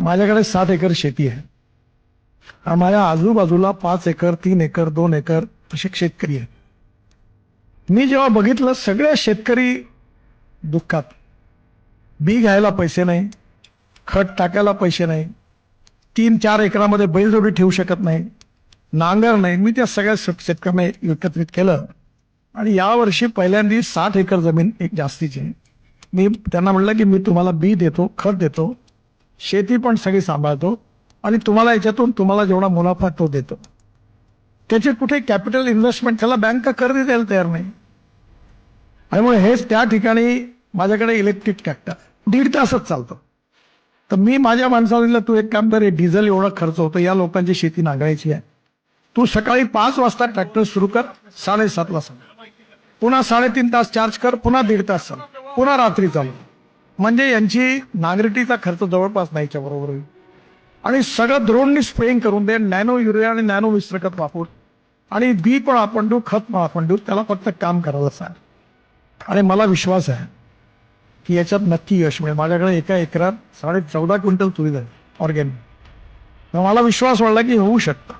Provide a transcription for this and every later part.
माझ्याकडे सात एकर शेती आहे. आणि माझ्या आजूबाजूला पाच एकर तीन एकर दोन एकर असे शेतकरी आहेत. मी जेव्हा बघितलं सगळ्या शेतकरी दुःखात. बी घ्यायला पैसे नाही खत टाकायला पैसे नाही तीन चार एकरामध्ये बैलजोडी ठेवू शकत नाही नांगर नाही. मी त्या सगळ्या शेतकऱ्यांना एकत्रित केलं. आणि यावर्षी पहिल्यांदा साठ एकर जमीन एक जास्तीची आहे. मी त्यांना म्हणलं की मी तुम्हाला बी देतो खत देतो. शेती पण सगळी सांभाळतो आणि तुम्हाला याच्यातून तुम्हाला जेवढा मुनाफा तो देतो. त्याचे कुठे कॅपिटल इन्व्हेस्टमेंट त्याला बँक कर्ज द्यायला तयार नाही. आणि मग हेच त्या ठिकाणी माझ्याकडे इलेक्ट्रिक ट्रॅक्टर दीड तासच चालतो. तर मी माझ्या माणसाला दिलं तू एक काम कर डिझेल एवढा खर्च होतो या लोकांची शेती नांगरायची आहे. तू सकाळी पाच वाजता ट्रॅक्टर सुरू कर साडेसातला सांग. पुन्हा साडेतीन तास चार्ज कर पुन्हा दीड तास चाल पुन्हा रात्री चालू म्हणजे यांची नागरिटीचा खर्च जवळपास नाहीच्या बरोबर. होईल आणि सगळं द्रोणनी स्प्रेंग करून दे नॅनो युरिया आणि नॅनो मिश्रखत वापरून. आणि बी पण आपण देऊ खत पण आपण देऊ त्याला फक्त काम करायला सांग आणि मला विश्वास आहे की याच्यात नक्की यश मिळेल. माझ्याकडे एका एकरात साडे चौदा क्विंटल तुरी झाली ऑर्गॅनिक. मला विश्वास वाटला की होऊ शकतं.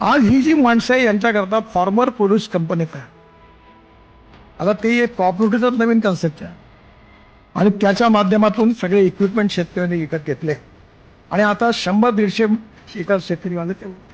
आज ही जी माणसं आहे यांच्याकरता फॉर्मर प्रोड्यूस कंपनीत आहे आता ते एक कॉपरेटिव्ह नवीन कन्सेप्ट आहे. आणि त्याच्या माध्यमातून सगळे इक्विपमेंट शेतकऱ्यांनी विकत घेतले. आणि आता शंभर दीडशे एकर शेतकरी माझे ते